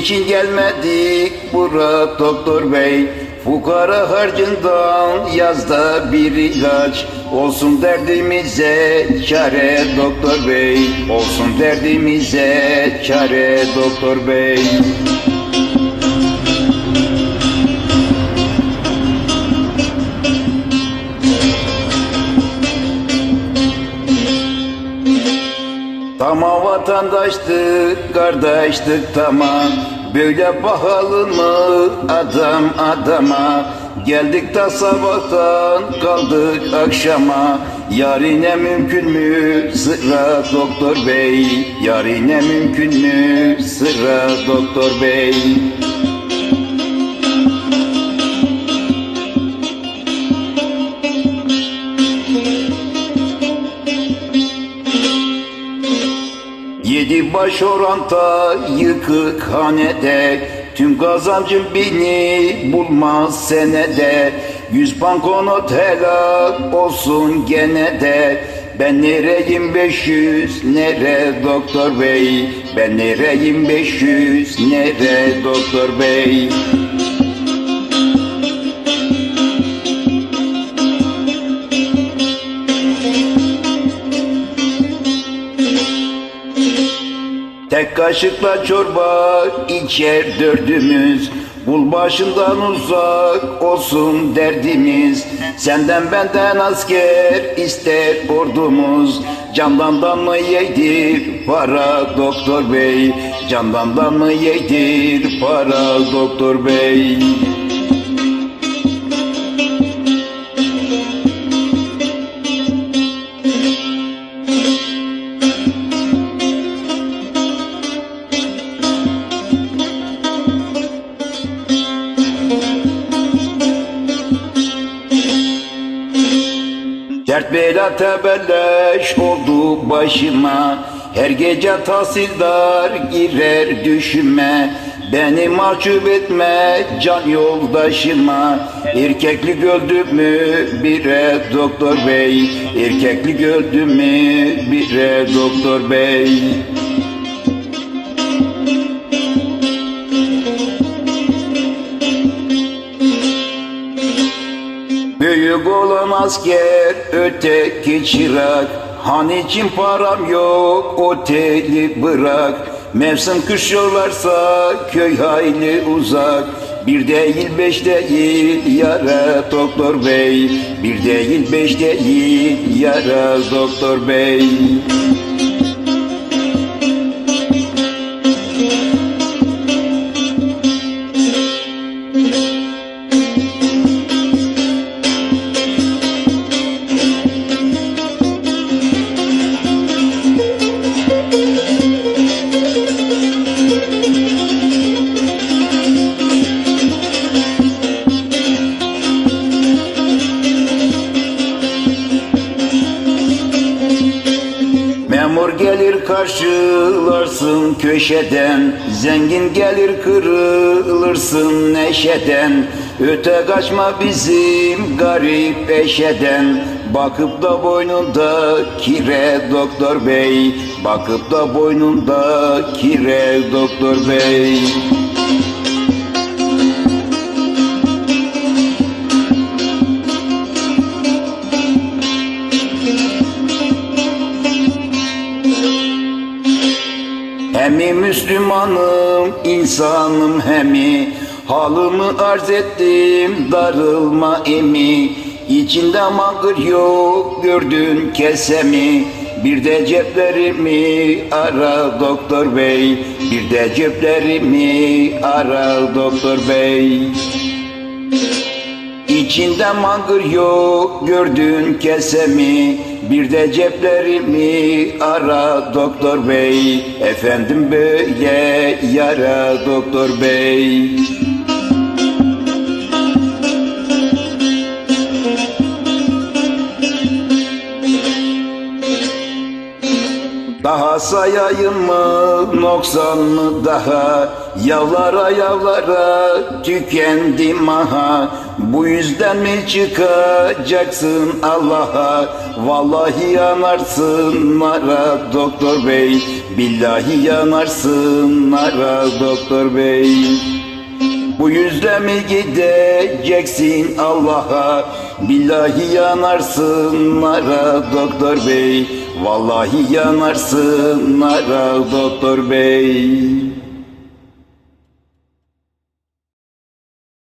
için gelmedik bura doktor bey. Fukara harcından yazda bir ilaç. Olsun derdimize çare doktor bey. Olsun derdimize çare doktor bey vatandaştık, kardeştik tamam. Böyle pahalı mı adam adama? Geldik de sabahtan kaldık akşama. Yarine mümkün mü? Sıra doktor bey. Yarine mümkün mü? Sıra doktor bey Yedi baş oranta yıkık hanede. Tüm kazancım beni bulmaz senede. Yüz banknot helal olsun gene de. Ben nereyim 500 nere doktor bey? Ben nereyim 500 nere doktor bey kaşıkla çorba içer dördümüz. Bul başından uzak olsun derdimiz. Senden benden asker ister ordumuz. Candandan mı yedir para doktor bey? Candandan mı yedir para doktor bey Dert bela tebelleş oldu başıma. Her gece tahsildar girer düşüme. Beni mahcup etme can yoldaşıma. Erkeklik öldü mü bire doktor bey? Erkeklik öldü mü bire doktor bey Olan asker öteki çırak. Han için param yok oteli bırak. Mevsim kış yollarsa köy hayli uzak. Bir değil beş değil yara doktor bey. Bir değil beş değil yara doktor bey Memur gelir karşılarsın köşeden Zengin gelir kırılırsın neşeden. Öte kaçma bizim garip eşeden Bakıp da boynunda kire doktor bey. Bakıp da boynunda kire doktor bey Hemi Müslümanım, insanım hemi? Halımı arz ettim, darılma emi? İçinde mangır yok, gördün kesemi? Bir de ceplerimi ara doktor bey. Bir de ceplerimi ara doktor bey. İçinde mangır yok gördün kesemi Bir de ceplerimi ara doktor bey. Efendim böyle yara doktor bey. Daha sayayım mı noksan mı daha Yavlara yavlara tükendim aha Bu yüzden mi çıkacaksın Allah'a? Vallahi yanarsın nara doktor bey. Billahi yanarsın nara doktor bey. Bu yüzden mi gideceksin Allah'a? Billahi yanarsın nara doktor bey. Vallahi yanarsın nara doktor bey